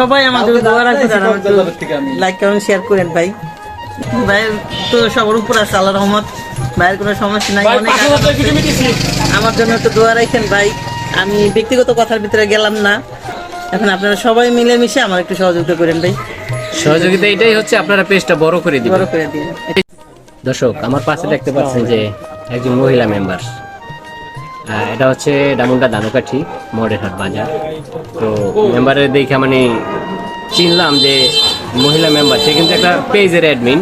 সবাই আমাদের দোয়া আমাদের লাইক কমেন্ট শেয়ার করেন ভাই। ভাইয়ের তো সবার উপর আছে আল্লাহ রহমত। ভাইয়ের কোনো সমস্যা নাই অনেক আমার জন্য একটু দোয়া রাখেন ভাই। আমি ব্যক্তিগত কথার ভিতরে গেলাম না। এখন আপনারা সবাই মিলে মিশে আমার একটু সহযোগিতা করেন ভাই। সহযোগিতা এটাই হচ্ছে আপনারা পেজটা বড় করে দিবেন। বড় করে দিন দর্শক আমার পাশে দেখতে পাচ্ছেন যে একজন মহিলা মেম্বার এটা হচ্ছে ডামুন্ডা দানুকাঠি মডেরহাট বাজার। তো মেম্বারের দেখে মানে চিনলাম যে মহিলা মেম্বার সে কিন্তু একটা পেজের অ্যাডমিন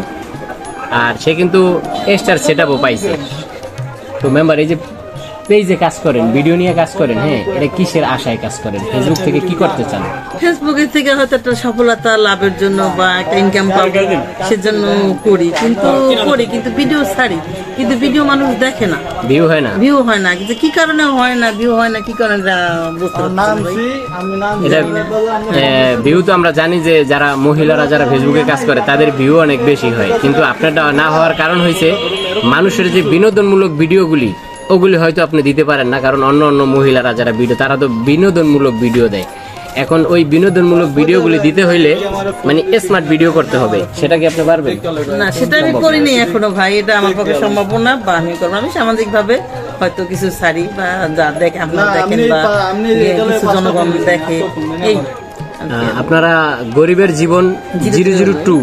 আর সে কিন্তু এক্সট্রা সেট আপও পাইছে। তো মেম্বার এই যে পেজে কাজ করেন ভিডিও নিয়ে কাজ করেন হ্যাঁ? এটা কিসের আশায় কাজ করেন? ফেসবুক থেকে কি করতে চান? ফেসবুকের থেকে হয়তো একটা সফলতা লাভের জন্য বা একটা ইনকাম পাবো সেজন্য করি। কিন্তু করি কিন্তু ভিডিও ছাড়ি। কিন্তু ভিডিও মানুষ দেখে না। ভিউ হয় না? ভিউ হয় না। কিন্তু কি কারণে হয় না ভিউ হয় না কি কারণে বুঝতে ভিউ তো আমরা জানি যে যারা মহিলারা যারা ফেসবুকে কাজ করে তাদের ভিউ অনেক বেশি হয়। কিন্তু আপনারটা না হওয়ার কারণ হয়েছে মানুষের যে বিনোদনমূলক ভিডিওগুলি ওগুলি হয়তো আপনি দিতে পারেন না কারণ অন্য অন্য মহিলারা যারা ভিডিও তারা তো বিনোদনমূলক ভিডিও দেয়। এখন ওই বিনোদনমূলক ভিডিওগুলি দিতে হইলে মানে স্মার্ট ভিডিও করতে হবে। সেটা কি আপনি পারবেন? না সেটা আমি করিনি এখনও ভাই এটা আমার পক্ষে সম্ভব না বা আমি করব। আমি সামাজিক ভাবে হয়তো কিছু ছাড়ি বা যা দেখে আপনারা দেখেন বা কিছু জনগণ দেখে। এই আপনারা গরিবের জীবন জিরো জিরো টু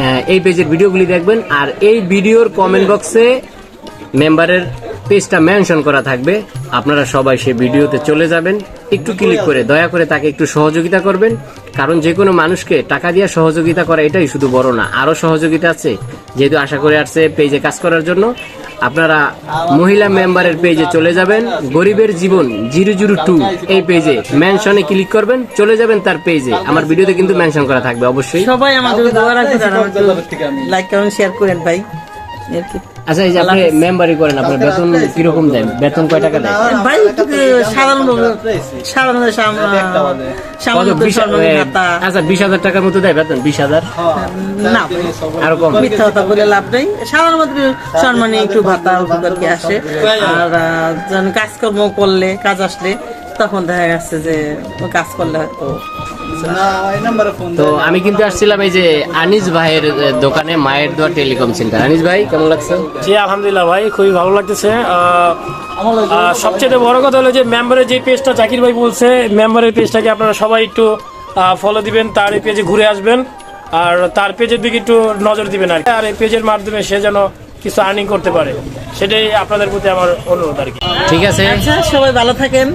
হ্যাঁ। এই পেজের ভিডিওগুলি দেখবেন আর এই ভিডিওর কমেন্ট বক্সে মেম্বারের পেজটা মেনশন করা থাকবে। আপনারা সবাই সেই ভিডিওতে চলে যাবেন। একটু ক্লিক করে দয়া করে তাকে একটু সহযোগিতা করবেন। কারণ যে কোনো মানুষকে টাকা দিয়ে সহযোগিতা করা এটাই শুধু বড় না আরও সহযোগিতা আছে। যেহেতু আশা করে আসছে পেজে কাজ করার জন্য। আপনারা মহিলা মেম্বারের পেজে চলে যাবেন। গরিবের জীবন জিরো জিরো টু এই পেজে মেনশনে ক্লিক করবেন। চলে যাবেন তার পেজে। আমার ভিডিওতে কিন্তু মেনশন করা থাকবে অবশ্যই। সবাই আমাদের লাইক কমেন্ট শেয়ার করেন ভাই। আচ্ছা এই যে আপনি মেম্বারই করেন আপনার বেতন কীরকম দেন? বেতন কয় টাকা দেয়? ভাই সাধারণ সাধারণ সামান্য আচ্ছা বিশ হাজার টাকার মতো দেয় বেতন বিশ হাজার? না ভাই, আরও কম মিথ্যা কথা বলে লাভ নেই। সাধারণ সম্মানে একটু ভাতা উপকার কি আসে? আর যখন কাজকর্ম করলে কাজ আসলে তখন দেখা যাচ্ছে যে কাজ করলে হয়তো তো আমি কিন্তু আসছিলাম এই যে আনিস ভাইয়ের দোকানে মায়ের দোয়া টেলিকম সেন্টার। আনিস ভাই কেমন লাগছে? জি আলহামদুলিল্লাহ ভাই খুবই ভালো লাগতেছে। সবচেয়ে বড় কথা হলো যে মেম্বারের যে পেজটা জাকির ভাই বলছে মেম্বারের পেজটাকে আপনারা সবাই একটু ফলো দিবেন তার এই পেজে ঘুরে আসবেন। আর তার পেজের দিকে একটু নজর দিবেন আর কি। আর এই পেজের মাধ্যমে সে যেন কিছু আর্নিং করতে পারে। সেটাই আপনাদের প্রতি আমার অনুরোধ আর কি। ঠিক আছে। আচ্ছা সবাই ভালো থাকেন।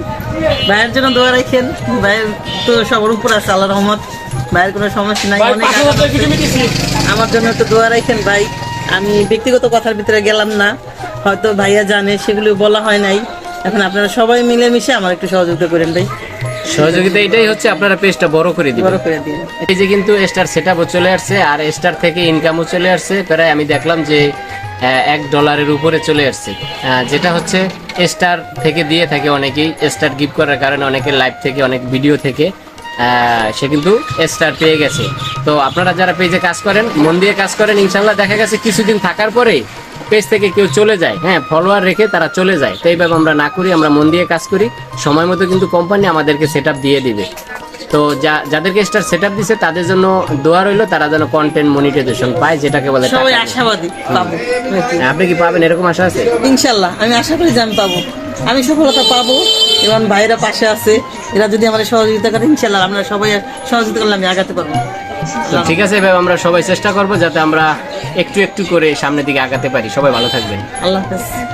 ভাইয়ের জন্য দোয়া রাখেন। ভাইয়ের তো সবার উপর আছে আল্লাহ রহমত। ভাইয়ের কোনো সমস্যা নাই। আমার জন্য একটু দোয়া রাখেন ভাই। আমি ব্যক্তিগত কথার ভিতরে গেলাম না। হয়তো ভাইয়া জানে সেগুলো বলা হয় নাই। এখন আপনারা সবাই মিলে মিশে আমার একটু সহযোগিতা করেন ভাই। সহযোগিতা এটাই হচ্ছে আপনারা পেজটা বড় করে দিবেন। বড় করে দিন এই যে কিন্তু স্টার সেটআপও চলে আসছে আর স্টার থেকে ইনকামও চলে আসছে। প্রায় আমি দেখলাম যে এক ডলারের উপরে চলে আসছে। যেটা হচ্ছে স্টার থেকে দিয়ে থাকে অনেকেই স্টার গিফট করার কারণে অনেকের লাইভ থেকে, অনেক ভিডিও থেকে সে কিন্তু স্টার পেয়ে গেছে। তো আপনারা যারা পেজে কাজ করেন, মন দিয়ে কাজ করেন ইনশাল্লাহ দেখা গেছে কিছুদিন থাকার পরে পেজ থেকে কেউ চলে যায়। হ্যাঁ ফলোয়ার রেখে তারা চলে যায়। তো এইভাবে আমরা না করি, আমরা মন দিয়ে কাজ করি। সময় মতো কিন্তু কোম্পানি আমাদেরকে সেট দিয়ে দিবে। তো যা যাদেরকে স্টার সেট আপ দিছে তাদের জন্য দোয়া রইল তারা যেন কন্টেন্ট মনিটাইজেশন পায় যেটাকে বলে সবাই আশাবাদী পাবো। আপনি কি পাবেন? এরকম আশা আছে? ইনশাল্লাহ আমি আশা করি যে আমি পাবো। আমি সফলতা পাবো। এবং ভাইরা পাশে আছে। এরা যদি আমার সহযোগিতা করে ইনশাল্লাহ আমরা সবাই সহযোগিতা করলে আমি আগাতে পারব। তো ঠিক আছে এভাবে আমরা সবাই চেষ্টা করব যাতে আমরা একটু একটু করে সামনের দিকে আগাতে পারি। সবাই ভালো থাকবেন। আল্লাহ হাফেজ।